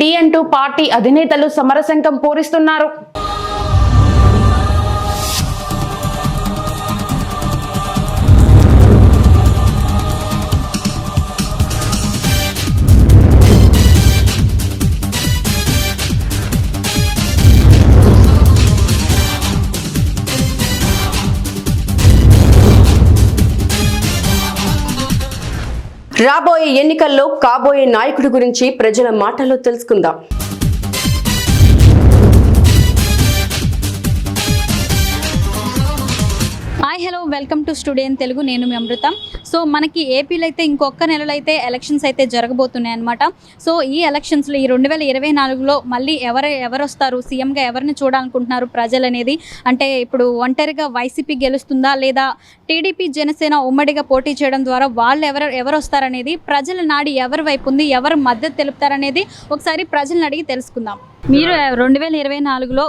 D అంటూ party అధినేతలు సమరశంఖం పూరిస్తున్నారు. రాబోయే ఎన్నికల్లో కాబోయే నాయకుడి గురించి ప్రజల మాటల్లో తెలుసుకుందాం. Welcome to studio Telugu. నేను మీ అమృతం. సో మనకి ఏపీలో అయితే ఇంకొక నెలలో అయితే ఎలక్షన్స్ అయితే జరగబోతున్నాయి అనమాట సో ఈ ఎలక్షన్స్లో ఈ రెండు వేల ఇరవై నాలుగులో మళ్ళీ ఎవరు ఎవరు వస్తారు? సీఎంగా ఎవరిని చూడాలనుకుంటున్నారు ప్రజలు అనేది అంటే ఇప్పుడు ఒంటరిగా వైసీపీ గెలుస్తుందా లేదా టీడీపీ జనసేన ఉమ్మడిగా పోటీ చేయడం ద్వారా వాళ్ళు ఎవరు ఎవరు వస్తారనేది ప్రజల నాడి ఎవరి వైపు ఉంది ఎవరు మద్దతు తెలుపుతారనేది ఒకసారి ప్రజలను అడిగి తెలుసుకుందాం. మీరు రెండు వేల ఇరవై నాలుగులో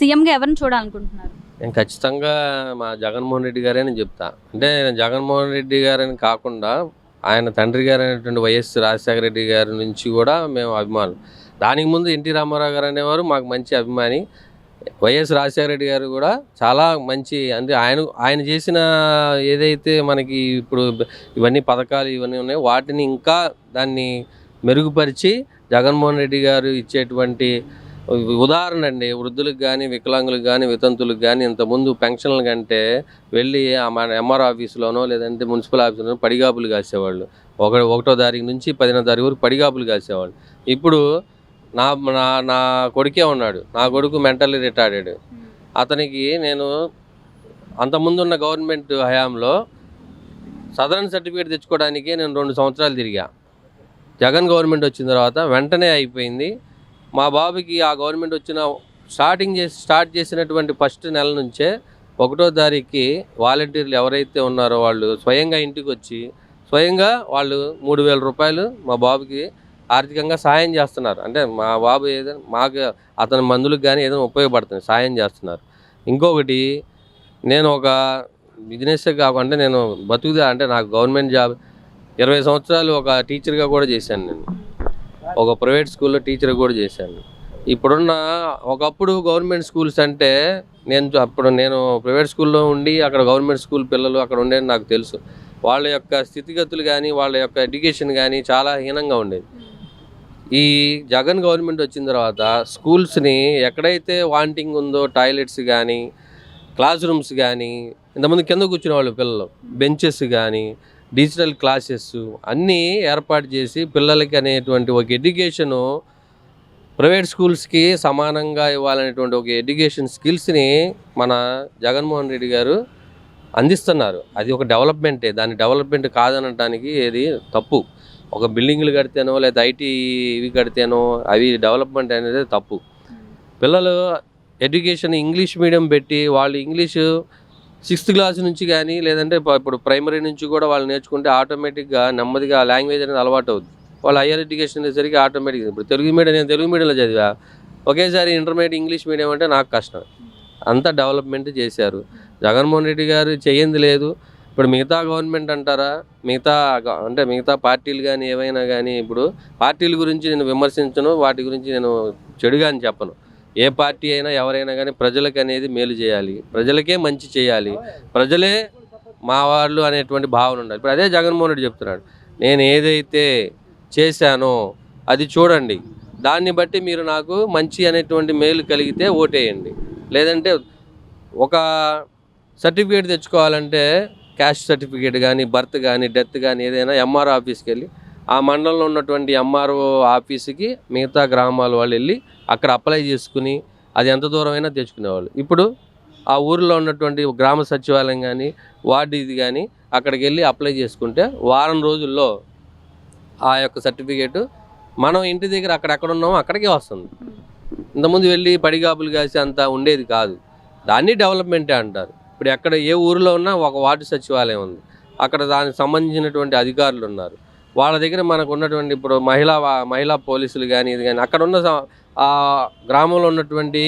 సీఎంగా ఎవరిని చూడాలనుకుంటున్నారు? నేను ఖచ్చితంగా మా జగన్మోహన్ రెడ్డి గారే నేను చెప్తా. అంటే నేను జగన్మోహన్ రెడ్డి గారని కాకుండా ఆయన తండ్రి గారు అయినటువంటి వైఎస్ రాజశేఖర రెడ్డి గారి నుంచి కూడా మేము అభిమానులు. దానికి ముందు ఎన్టీ రామారావు గారు అనేవారు మాకు మంచి అభిమాని. వైఎస్ రాజశేఖర రెడ్డి గారు కూడా చాలా మంచి అంటే ఆయన ఆయన చేసిన ఏదైతే మనకి ఇప్పుడు ఇవన్నీ పథకాలు ఇవన్నీ ఉన్నాయో వాటిని ఇంకా దాన్ని మెరుగుపరిచి జగన్మోహన్ రెడ్డి గారు ఇచ్చేటువంటి ఉదాహరణ అండి వృద్ధులకు కానీ వికలాంగులకు కానీ వితంతులకు కానీ ఇంతకుముందు పెన్షన్ల కంటే వెళ్ళి ఆ మన ఎంఆర్ ఆఫీసులోనో లేదంటే మున్సిపల్ ఆఫీసులోనో పడిగాపులు కాసేవాళ్ళు. ఒక ఒకటో తారీఖు నుంచి పదిహేనో తారీఖు వరకు పడిగాపులు కాసేవాళ్ళు. ఇప్పుడు నా నా నా కొడుకే ఉన్నాడు. నా కొడుకు మెంటల్లీ రిటార్డెడ్. అతనికి నేను అంతకుముందు ఉన్న గవర్నమెంట్ హయాంలో సదరన్ సర్టిఫికేట్ తెచ్చుకోవడానికే నేను రెండు సంవత్సరాలు తిరిగా. జగన్ గవర్నమెంట్ వచ్చిన తర్వాత వెంటనే అయిపోయింది. మా బాబుకి ఆ గవర్నమెంట్ వచ్చిన స్టార్టింగ్ చేసి స్టార్ట్ చేసినటువంటి ఫస్ట్ నెల నుంచే ఒకటో తారీఖుకి వాలంటీర్లు ఎవరైతే ఉన్నారో వాళ్ళు స్వయంగా ఇంటికి వచ్చి స్వయంగా వాళ్ళు మూడు వేల రూపాయలు మా బాబుకి ఆర్థికంగా సాయం చేస్తున్నారు. అంటే మా బాబు ఏదైనా మాకు అతని మందులకు కానీ ఏదైనా ఉపయోగపడుతుంది సాయం చేస్తున్నారు. ఇంకొకటి నేను ఒక బిజినెస్ కాకుండా నేను బతుకుదా అంటే నాకు గవర్నమెంట్ జాబ్ ఇరవై సంవత్సరాలు ఒక టీచర్గా కూడా చేశాను నేను. ఒక ప్రైవేట్ స్కూల్లో టీచర్ కూడా చేశాను ఇప్పుడున్న ఒకప్పుడు గవర్నమెంట్ స్కూల్స్ అంటే నేను అప్పుడు నేను ప్రైవేట్ స్కూల్లో ఉండి అక్కడ గవర్నమెంట్ స్కూల్ పిల్లలు అక్కడ ఉండేది నాకు తెలుసు. వాళ్ళ యొక్క స్థితిగతులు కానీ వాళ్ళ యొక్క ఎడ్యుకేషన్ కానీ చాలా హీనంగా ఉండేది. ఈ జగన్ గవర్నమెంట్ వచ్చిన తర్వాత స్కూల్స్ని ఎక్కడైతే వాంటింగ్ ఉందో టాయిలెట్స్ కానీ క్లాస్ రూమ్స్ కానీ ఇంతమంది కింద కూర్చునే వాళ్ళు పిల్లలు బెంచెస్ కానీ డిజిటల్ క్లాసెస్ అన్నీ ఏర్పాటు చేసి పిల్లలకి అనేటువంటి ఒక ఎడ్యుకేషను ప్రైవేట్ స్కూల్స్కి సమానంగా ఇవ్వాలనేటువంటి ఒక ఎడ్యుకేషన్ స్కిల్స్ని మన జగన్మోహన్ రెడ్డి గారు అందిస్తున్నారు. అది ఒక డెవలప్మెంటే. దాని డెవలప్మెంట్ కాదనడానికి ఏది తప్పు. ఒక బిల్డింగ్లు కడితేనో లేదా ఐటీ ఇవి కడితేనో అవి డెవలప్మెంట్ అనేది తప్పు. పిల్లలు ఎడ్యుకేషన్ ఇంగ్లీష్ మీడియం పెట్టి వాళ్ళు ఇంగ్లీషు సిక్స్త్ క్లాస్ నుంచి కానీ లేదంటే ఇప్పుడు ప్రైమరీ నుంచి కూడా వాళ్ళు నేర్చుకుంటే ఆటోమేటిక్గా నెమ్మదిగా లాంగ్వేజ్ అనేది అలవాటు అవుతుంది వాళ్ళు హయ్యర్ ఎడ్యుకేషన్ సరికి ఆటోమేటిక్ ఇప్పుడు తెలుగు మీడియం నేను తెలుగు మీడియంలో చదివా. ఒకేసారి ఇంటర్మీడియట్ ఇంగ్లీష్ మీడియం అంటే నాకు కష్టం. అంతా డెవలప్మెంట్ చేశారు. జగన్మోహన్ రెడ్డి గారు చేయింది లేదు. ఇప్పుడు మిగతా గవర్నమెంట్ అంటారా? మిగతా అంటే మిగతా పార్టీలు కానీ ఏవైనా కానీ ఇప్పుడు పార్టీల గురించి నేను విమర్శించను వాటి గురించి నేను చెడుగా అని చెప్పను. ఏ పార్టీ అయినా ఎవరైనా కానీ ప్రజలకు అనేది మేలు చేయాలి. ప్రజలకే మంచి చేయాలి. ప్రజలే మా వాళ్ళు అనేటువంటి భావన ఉండాలి. ఇప్పుడు అదే జగన్మోహన్ రెడ్డి చెప్తున్నాడు. నేను ఏదైతే చేశానో అది చూడండి. దాన్ని బట్టి మీరు నాకు మంచి అనేటువంటి మేలు కలిగితే ఓటేయండి. లేదంటే ఒక సర్టిఫికేట్ తెచ్చుకోవాలంటే క్యాస్ట్ సర్టిఫికేట్ కానీ బర్త్ కానీ డెత్ కానీ ఏదైనా ఎంఆర్ఓ ఆఫీస్కి వెళ్ళి ఆ మండలంలో ఉన్నటువంటి ఎంఆర్ఓ ఆఫీస్కి మిగతా గ్రామాల వాళ్ళు వెళ్ళి అక్కడ అప్లై చేసుకుని అది ఎంత దూరమైనా తెచ్చుకునేవాళ్ళు. ఇప్పుడు ఆ ఊరిలో ఉన్నటువంటి గ్రామ సచివాలయం కానీ వార్డు ఇది కానీ అక్కడికి వెళ్ళి అప్లై చేసుకుంటే వారం రోజుల్లో ఆ యొక్క సర్టిఫికేట్ మనం ఇంటి దగ్గర అక్కడెక్కడ ఉన్నామో అక్కడికే వస్తుంది. ఇంతకుముందు వెళ్ళి పడిగాపులు కాసి అంత ఉండేది కాదు. దాన్ని డెవలప్మెంటే అంటారు. ఇప్పుడు ఎక్కడ ఏ ఊరిలో ఉన్నా ఒక వార్డు సచివాలయం ఉంది. అక్కడ దానికి సంబంధించినటువంటి అధికారులు ఉన్నారు. వాళ్ళ దగ్గర మనకు ఉన్నటువంటి ఇప్పుడు మహిళా మహిళా పోలీసులు కానీ ఇది కానీ అక్కడ ఉన్న స- గ్రామంలో ఉన్నటువంటి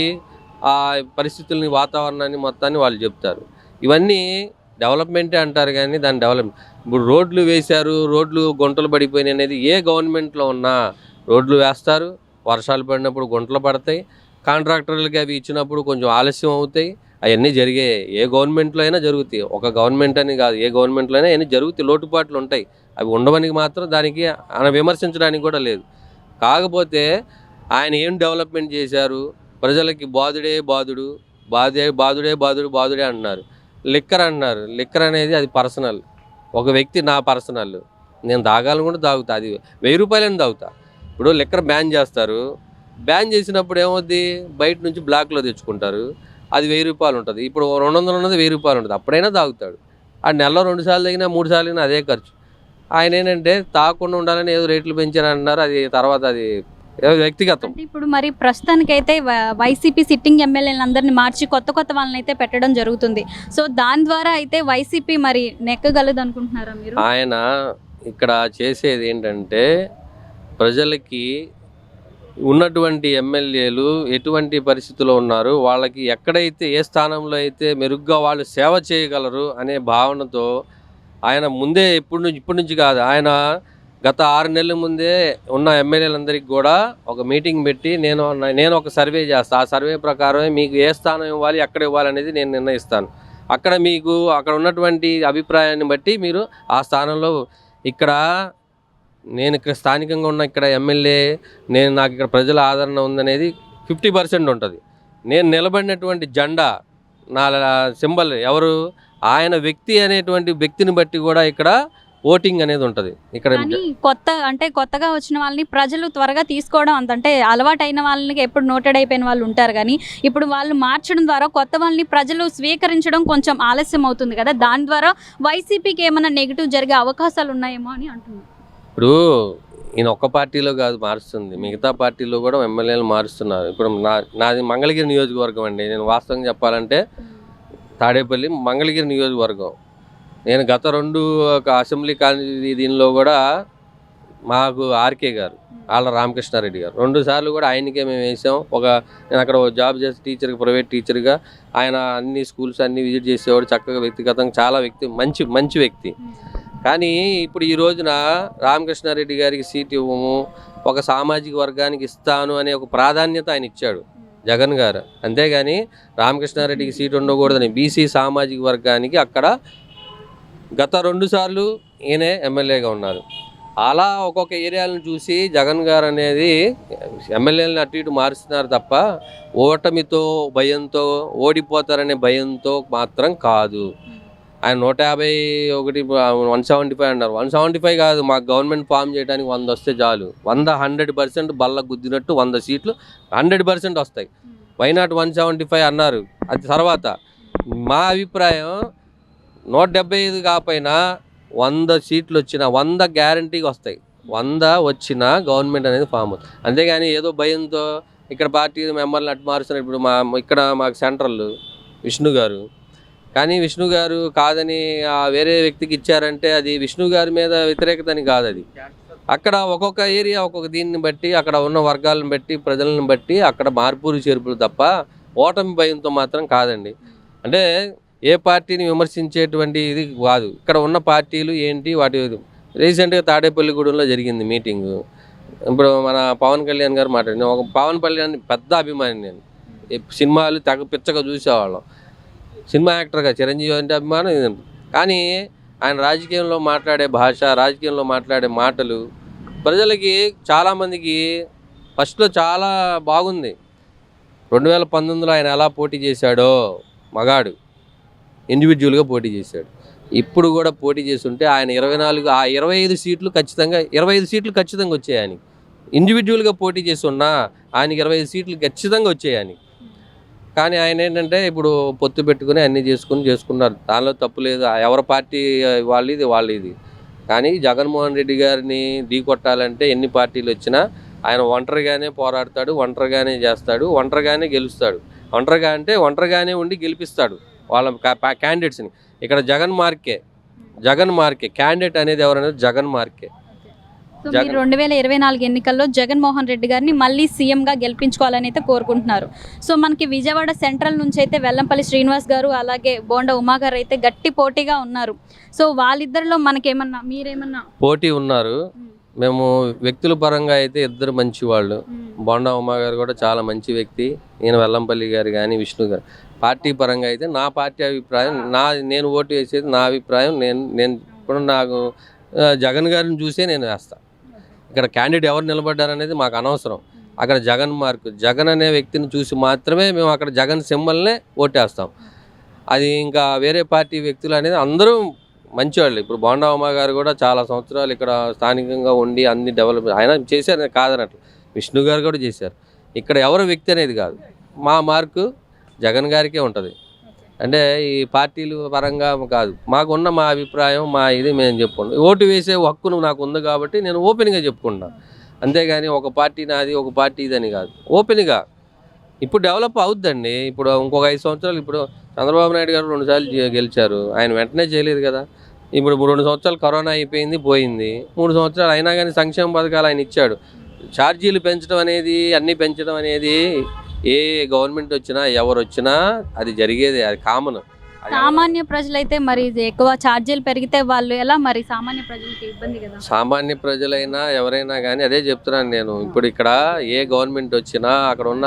ఆ పరిస్థితుల్ని వాతావరణాన్ని మొత్తాన్ని వాళ్ళు చెప్తారు. ఇవన్నీ డెవలప్మెంటే అంటారు కానీ దాని డెవలప్మెంట్ ఇప్పుడు రోడ్లు వేశారు రోడ్లు గుంటలు పడిపోయినాయి అనేది ఏ గవర్నమెంట్లో ఉన్నా రోడ్లు వేస్తారు వర్షాలు పడినప్పుడు గుంటలు పడతాయి కాంట్రాక్టర్లకి అవి ఇచ్చినప్పుడు కొంచెం ఆలస్యం అవుతాయి అవన్నీ జరిగే ఏ గవర్నమెంట్లో అయినా జరుగుతాయి. ఒక గవర్నమెంట్ అని కాదు ఏ గవర్నమెంట్లో అయినా అవన్నీ జరుగుతాయి. లోటుపాట్లు ఉంటాయి. అవి ఉండవనికి మాత్రం దానికి ఆయన విమర్శించడానికి కూడా లేదు. కాకపోతే ఆయన ఏం డెవలప్మెంట్ చేశారు? ప్రజలకి బాధుడే బాధుడు బాధే బాధుడే బాధుడు బాధుడే అంటున్నారు. లిక్కర్ అంటున్నారు. లిక్కర్ అనేది అది పర్సనల్. ఒక వ్యక్తి నా పర్సనల్. నేను తాగాలని కూడా తాగుతా అది వెయ్యి రూపాయలని తాగుతా ఇప్పుడు లిక్కర్ బ్యాన్ చేస్తారు. బ్యాన్ చేసినప్పుడు ఏమవుద్ది? బయట నుంచి బ్లాక్లో తెచ్చుకుంటారు. అది వెయ్యి రూపాయలు ఉంటుంది. ఇప్పుడు రెండు వందలు ఉన్నది వెయ్యి రూపాయలు ఉంటుంది. అప్పుడైనా తాగుతాడు. ఆ నెలలో రెండు సార్లు తగినా మూడు సార్లు తగినా అదే ఖర్చు. ఆయన ఏంటంటే తాగకుండా ఉండాలని ఏదో రేట్లు పెంచారంటున్నారు అది తర్వాత అది ఏదో వ్యక్తిగతం. ఇప్పుడు మరి ప్రస్తుతానికైతే వైసీపీ సిట్టింగ్ ఎమ్మెల్యేలను అందరిని మార్చి కొత్త కొత్త వాళ్ళని అయితే పెట్టడం జరుగుతుంది. సో దాని ద్వారా అయితే వైసీపీ మరి నెక్కగలదు అనుకుంటున్నారా మీరు? ఆయన ఇక్కడ చేసేది ఏంటంటే ప్రజలకి ఉన్నటువంటి ఎమ్మెల్యేలు ఎటువంటి పరిస్థితిలో ఉన్నారు? వాళ్ళకి ఎక్కడైతే ఏ స్థానంలో అయితే మెరుగ్గా వాళ్ళు సేవ చేయగలరు అనే భావనతో ఆయన ముందే ఇప్పుడు నుంచి ఇప్పటి నుంచి కాదు ఆయన గత ఆరు నెలల ముందే ఉన్న ఎమ్మెల్యేలందరికీ కూడా ఒక మీటింగ్ పెట్టి నేను నేను ఒక సర్వే చేస్తాను ఆ సర్వే ప్రకారమే మీకు ఏ స్థానం ఇవ్వాలి ఎక్కడ ఇవ్వాలి అనేది నేను నిర్ణయిస్తాను. అక్కడ మీకు అక్కడ ఉన్నటువంటి అభిప్రాయాన్ని బట్టి మీరు ఆ స్థానంలో ఇక్కడ నేను ఇక్కడ స్థానికంగా ఉన్న ఇక్కడ ఎమ్మెల్యే నేను నాకు ఇక్కడ ప్రజల ఆదరణ ఉందనేది ఫిఫ్టీ పర్సెంట్ ఉంటుంది. నేను నిలబడినటువంటి జెండా నా సింబల్ ఎవరు ఆయన వ్యక్తి అనేటువంటి వ్యక్తిని బట్టి కూడా ఇక్కడ ఓటింగ్ అనేది ఉంటుంది. ఇక్కడ కొత్త అంటే కొత్తగా వచ్చిన వాళ్ళని ప్రజలు త్వరగా తీసుకోవడం అంత అంటే అలవాటైన వాళ్ళకి ఎప్పుడు నోటెడ్ అయిపోయిన వాళ్ళు ఉంటారు కానీ ఇప్పుడు వాళ్ళు మార్చడం ద్వారా కొత్త వాళ్ళని ప్రజలు స్వీకరించడం కొంచెం ఆలస్యం అవుతుంది కదా. దాని ద్వారా వైసీపీకి ఏమైనా నెగిటివ్ జరిగే అవకాశాలు ఉన్నాయేమో అని అంటున్నారు ఇప్పుడు ఈయన ఒక్క పార్టీలో కాదు మారుస్తుంది. మిగతా పార్టీలో కూడా ఎమ్మెల్యేలు మారుస్తున్నారు. ఇప్పుడు నా నాది మంగళగిరి నియోజకవర్గం అండి. నేను వాస్తవంగా చెప్పాలంటే తాడేపల్లి మంగళగిరి నియోజకవర్గం. నేను గత రెండు ఒక అసెంబ్లీ కాలనీ దీనిలో కూడా మాకు ఆర్కే గారు ఆళ్ళ రామకృష్ణారెడ్డి గారు. రెండు సార్లు కూడా ఆయనకే మేము వేసాం. ఒక నేను అక్కడ జాబ్ చేసే టీచర్కి ప్రైవేట్ టీచర్గా ఆయన అన్ని స్కూల్స్ అన్ని విజిట్ చేసేవాడు. చక్కగా వ్యక్తిగతంగా చాలా వ్యక్తి మంచి మంచి వ్యక్తి. కానీ ఇప్పుడు ఈ రోజున రామకృష్ణారెడ్డి గారికి సీట్ ఇవ్వము ఒక సామాజిక వర్గానికి ఇస్తాను అనే ఒక ప్రాధాన్యత ఆయన ఇచ్చాడు జగన్ గారు. అంతేగాని రామకృష్ణారెడ్డికి సీట్ ఉండకూడదని బీసీ సామాజిక వర్గానికి అక్కడ గత రెండు సార్లు ఈయనే ఎమ్మెల్యేగా ఉన్నారు. అలా ఒక్కొక్క ఏరియాలను చూసి జగన్ గారు అనేది ఎమ్మెల్యేలను అటు ఇటు మారుస్తున్నారు తప్ప ఓటమితో భయంతో ఓడిపోతారనే భయంతో మాత్రం కాదు. ఆయన నూట యాభై ఒకటి వన్ సెవెంటీ ఫైవ్ అన్నారు. వన్ సెవెంటీ ఫైవ్ కాదు మాకు గవర్నమెంట్ ఫామ్ చేయడానికి వంద వస్తే చాలు. వంద హండ్రెడ్ పర్సెంట్ బల్ల గుద్దినట్టు వంద సీట్లు హండ్రెడ్ పర్సెంట్ వస్తాయి. Why not one seventy five అన్నారు. అది తర్వాత మా అభిప్రాయం నూట డెబ్బై ఐదు కాకపోయినా వంద సీట్లు వచ్చిన వంద గ్యారంటీగా వస్తాయి. వంద వచ్చిన గవర్నమెంట్ అనేది ఫామ్ అవుతుంది. అంతేగాని ఏదో భయంతో ఇక్కడ పార్టీ మెంబర్లు అటు మారుస్తున్నారు. ఇప్పుడు మా ఇక్కడ మాకు సెంట్రల్ విష్ణు గారు కానీ విష్ణు గారు కాదని ఆ వేరే వ్యక్తికి ఇచ్చారంటే అది విష్ణు గారి మీద వ్యతిరేకత అని కాదు అది అక్కడ ఒక్కొక్క ఏరియా ఒక్కొక్క దీన్ని బట్టి అక్కడ ఉన్న వర్గాలను బట్టి ప్రజలను బట్టి అక్కడ మార్పులు చేర్పులు తప్ప ఓటమి భయంతో మాత్రం కాదండి. అంటే ఏ పార్టీని విమర్శించేటువంటి ఇది కాదు. ఇక్కడ ఉన్న పార్టీలు ఏంటి వాటి రీసెంట్గా తాడేపల్లిగూడెంలో జరిగింది మీటింగు. ఇప్పుడు మన పవన్ కళ్యాణ్ గారు మాట్లాడిన ఒక పవన్ కళ్యాణ్ పెద్ద అభిమాని నేను. ఈ సినిమాలు తెగ పిచ్చగా చూసేవాళ్ళం. సినిమా యాక్టర్గా చిరంజీవి అంటే అభిమానం ఇది. కానీ ఆయన రాజకీయంలో మాట్లాడే భాష రాజకీయంలో మాట్లాడే మాటలు ప్రజలకి చాలామందికి ఫస్ట్లో చాలా బాగుంది. రెండు వేల పంతొమ్మిదిలో ఆయన ఎలా పోటీ చేశాడో మగాడు ఇండివిజువల్గా పోటీ చేశాడు. ఇప్పుడు కూడా పోటీ చేస్తుంటే ఆయన ఇరవై నాలుగు ఆ ఇరవై ఐదు సీట్లు ఖచ్చితంగా ఇరవై ఐదు సీట్లు ఖచ్చితంగా వచ్చాయి ఆయనకి. ఇండివిజువల్గా పోటీ చేస్తున్నా ఆయనకి ఇరవై ఐదు సీట్లు ఖచ్చితంగా వచ్చాయి ఆయనకి. కానీ ఆయన ఏంటంటే ఇప్పుడు పొత్తు పెట్టుకుని అన్నీ చేసుకుని చేసుకున్నారు. దానిలో తప్పు లేదు. ఆ ఎవరి పార్టీ వాళ్ళది వాళ్ళది. కానీ జగన్మోహన్ రెడ్డి గారిని ఢీ కొట్టాలంటే ఎన్ని పార్టీలు వచ్చినా ఆయన ఒంటరిగానే పోరాడతాడు ఒంటరిగానే చేస్తాడు ఒంటరిగానే గెలుస్తాడు. ఒంటరిగా అంటే ఒంటరిగానే ఉండి గెలిపిస్తాడు వాళ్ళ క్యాండిడేట్స్ని ఇక్కడ జగన్ మార్కే జగన్ మార్కే క్యాండిడేట్ అనేది ఎవరనేది జగన్ మార్కే. మీరు రెండు వేల ఇరవై నాలుగు ఎన్నికల్లో జగన్మోహన్ రెడ్డి గారిని మళ్ళీ సీఎంగా గెలిపించుకోవాలని అయితే కోరుకుంటున్నారు. సో మనకి విజయవాడ సెంట్రల్ నుంచి అయితే వెల్లంపల్లి శ్రీనివాస్ గారు అలాగే బోండా ఉమా గారు అయితే గట్టి పోటీగా ఉన్నారు. సో వాళ్ళిద్దరిలో మనకేమన్నా మీరేమన్నా పోటీ ఉన్నారు. మేము. వ్యక్తుల పరంగా అయితే ఇద్దరు మంచి వాళ్ళు. బొండా ఉమా గారు కూడా చాలా మంచి వ్యక్తి. ఈయన వెల్లంపల్లి గారు కానీ విష్ణు గారు. పార్టీ పరంగా అయితే నా పార్టీ అభిప్రాయం నా నేను ఓటు వేసేది నా అభిప్రాయం. నేను నేను ఇప్పుడు నాకు జగన్ గారిని చూసే నేను వేస్తా. ఇక్కడ క్యాండిడేట్ ఎవరు నిలబడ్డారనేది మాకు అనవసరం. అక్కడ జగన్ మార్కు జగన్ అనే వ్యక్తిని చూసి మాత్రమే మేము అక్కడ జగన్ సింబల్నే ఓటేస్తాం. అది ఇంకా వేరే పార్టీ వ్యక్తులు అనేది అందరూ మంచివాళ్ళు. ఇప్పుడు బోండా గారు కూడా చాలా సంవత్సరాలు ఇక్కడ స్థానికంగా ఉండి అన్ని డెవలప్ ఆయన చేశారు కాదనట్లు. విష్ణు గారు కూడా చేశారు. ఇక్కడ ఎవరు వ్యక్తి అనేది కాదు. మా మార్కు జగన్ గారికే ఉంటుంది. అంటే ఈ పార్టీలు పరంగా కాదు. మాకున్న మా అభిప్రాయం మా ఇది మేము చెప్పుకున్నాం ఓటు వేసే హక్కును నాకు ఉంది కాబట్టి నేను ఓపెన్గా చెప్పుకుంటాను అంతేగాని ఒక పార్టీ నాది ఒక పార్టీ ఇదని కాదు. ఓపెన్గా. ఇప్పుడు డెవలప్ అవుద్దండి. ఇప్పుడు ఇంకొక ఐదు సంవత్సరాలు ఇప్పుడు చంద్రబాబు నాయుడు గారు రెండుసార్లు గెలిచారు. ఆయన వెంటనే చేయలేదు కదా. ఇప్పుడు రెండు సంవత్సరాలు కరోనా అయిపోయింది పోయింది. మూడు సంవత్సరాలు అయినా కానీ సంక్షేమ పథకాలు ఆయన ఇచ్చాడు. ఛార్జీలు పెంచడం అనేది అన్నీ పెంచడం అనేది ఏ గవర్నమెంట్ వచ్చినా ఎవరు వచ్చినా అది జరిగేది అది కామన్ సామాన్య ప్రజలైతే మరి ఇది ఎక్కువ ఛార్జీలు పెరిగితే వాళ్ళు ఎలా మరి సామాన్య ప్రజలకి ఇబ్బంది కదా? సామాన్య ప్రజలైనా ఎవరైనా కానీ అదే చెప్తున్నాను నేను. ఇప్పుడు ఇక్కడ ఏ గవర్నమెంట్ వచ్చినా అక్కడ ఉన్న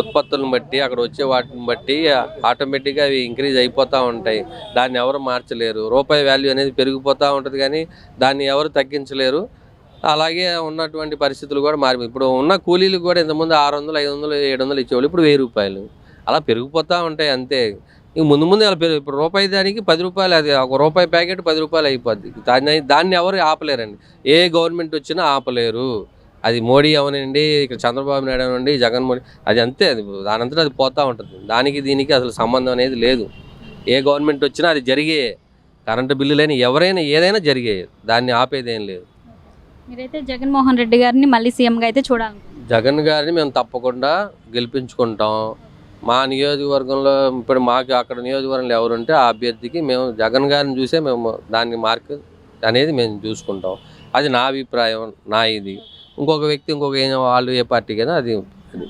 ఉత్పత్తులను బట్టి అక్కడ వచ్చే వాటిని బట్టి ఆటోమేటిక్గా అవి ఇంక్రీజ్ అయిపోతూ ఉంటాయి. దాన్ని ఎవరు మార్చలేరు. రూపాయి వాల్యూ అనేది పెరిగిపోతూ ఉంటుంది కానీ దాన్ని ఎవరు తగ్గించలేరు. అలాగే ఉన్నటువంటి పరిస్థితులు కూడా మారి ఇప్పుడు ఉన్న కూలీలకు కూడా ఇంతకుముందు ఆరు వందలు ఐదు వందలు ఏడు వందలు ఇచ్చేవాళ్ళు. ఇప్పుడు వెయ్యి రూపాయలు. అలా పెరిగిపోతూ ఉంటాయి అంతే. ఇక ముందు ముందు అలా పెరుగు ఇప్పుడు రూపాయి దానికి పది రూపాయలు అది ఒక రూపాయి ప్యాకెట్ పది రూపాయలు అయిపోద్ది. దాన్ని దాన్ని ఎవరు ఆపలేరండి. ఏ గవర్నమెంట్ వచ్చినా ఆపలేరు. అది మోడీ అవనండి ఇక్కడ చంద్రబాబు నాయుడు అవనండి జగన్మోహన్ అది అంతే. అది దానంతటా అది పోతూ ఉంటుంది. దానికి దీనికి అసలు సంబంధం అనేది లేదు. ఏ గవర్నమెంట్ వచ్చినా అది జరిగే కరెంటు బిల్లులైనా ఎవరైనా ఏదైనా జరిగే దాన్ని ఆపేదేం లేదు. మీరైతే జగన్మోహన్ రెడ్డి గారిని మళ్ళీ సీఎంగా అయితే చూడాలి జగన్ గారిని మేము తప్పకుండా గెలిపించుకుంటాం. మా నియోజకవర్గంలో ఇప్పుడు మాకు అక్కడ నియోజకవర్గంలో ఎవరుంటే ఆ అభ్యర్థికి మేము జగన్ గారిని చూసే మేము దాన్ని మార్క్ అనేది మేము చూసుకుంటాం. అది నా అభిప్రాయం నా ఇది ఇంకొక వ్యక్తి ఇంకొక ఏ- వాళ్ళు ఏ పార్టీకైనా అది అది